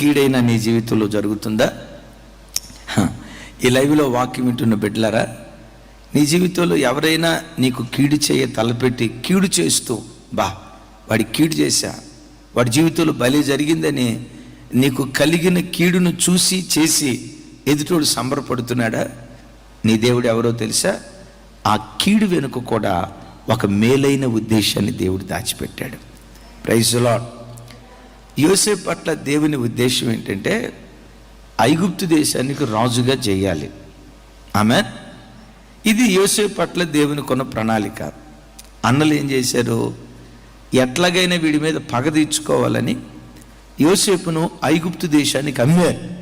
కీడైన నీ జీవితంలో జరుగుతుందా? ఈ లైవ్లో వాక్యం వింటున్న బిడ్డలారా నీ జీవితంలో ఎవరైనా నీకు కీడు చేయ తలపెట్టి కీడు చేస్తూ బా వాడి కీడు చేశా వాడి జీవితంలో బలి జరిగిందని నీకు కలిగిన కీడును చూసి చేసి ఎదుటోడు సంబరపడుతున్నాడా? నీ దేవుడు ఎవరో తెలుసా? ఆ కీడు వెనుక కూడా ఒక మేలైన ఉద్దేశాన్ని దేవుడు దాచిపెట్టాడు. ప్రైజ్ లాడ్ యోసేపు పట్ల దేవుని ఉద్దేశం ఏంటంటే ఐగుప్తు దేశానికి రాజుగా చేయాలి. ఆమె ఇది యోసేపు పట్ల దేవుని కొన్న ప్రణాళిక. అన్నలు ఏం చేశారు? ఎట్లాగైనా వీడి మీద పగ తీర్చుకోవాలని యోసేపును ఐగుప్తు దేశానికి అమ్మారు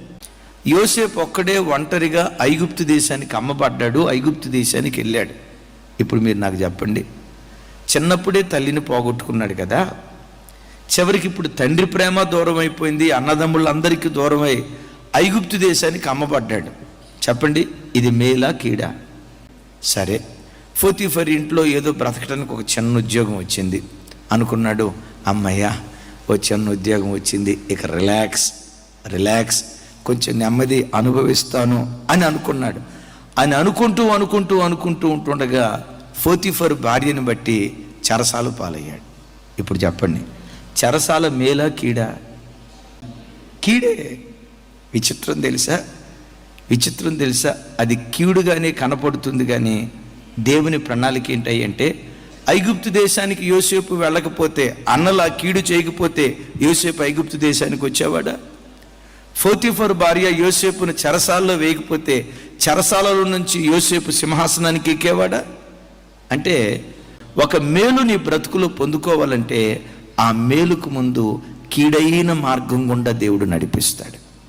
యోసేపు ఒక్కడే ఒంటరిగా ఐగుప్తు దేశానికి అమ్మబడ్డాడు ఐగుప్తు దేశానికి వెళ్ళాడు. ఇప్పుడు మీరు నాకు చెప్పండి. చిన్నప్పుడే తల్లిని పోగొట్టుకున్నాడు కదా? చివరికి ఇప్పుడు తండ్రి ప్రేమ దూరం అయిపోయింది అన్నదమ్ములందరికీ దూరమై ఐగుప్తు దేశానికి అమ్మబడ్డాడు. చెప్పండి ఇది మేలా కీడా? సరే ఫోతిఫర్ ఇంట్లో ఏదో బ్రతకడానికి ఒక చిన్న ఉద్యోగం వచ్చింది. అనుకున్నాడు అమ్మయ్య ఓ చిన్న ఉద్యోగం వచ్చింది ఇక రిలాక్స్ రిలాక్స్ కొంచెం నెమ్మది అనుభవిస్తాను అని అనుకున్నాడు. అని అనుకుంటూ అనుకుంటూ అనుకుంటూ ఉంటుండగా ఫోతిఫర్ భార్యను బట్టి చరసాలు పాలయ్యాడు. ఇప్పుడు చెప్పండి చెరసాల మేలా కీడా. కీడే విచిత్రం తెలుసా? విచిత్రం తెలుసా? అది కీడుగానే కనపడుతుంది కానీ దేవుని ప్రణాళిక ఏంటి అంటే ఐగుప్తు దేశానికి యోసేపు వెళ్ళకపోతే అన్నలా కీడు చేయకపోతే యోసేపు ఐగుప్తు దేశానికి వచ్చేవాడా? ఫోర్టీఫర్ భార్య యోసేపును చెరసాల్లో వేయకపోతే చెరసాలలో నుంచి యోసేపు సింహాసనానికి ఎక్కేవాడా? అంటే ఒక మేలు నీ బ్రతుకులో పొందుకోవాలంటే ఆ మేలుకు ముందు కీడైన మార్గం గుండా దేవుడు నడిపిస్తాడు.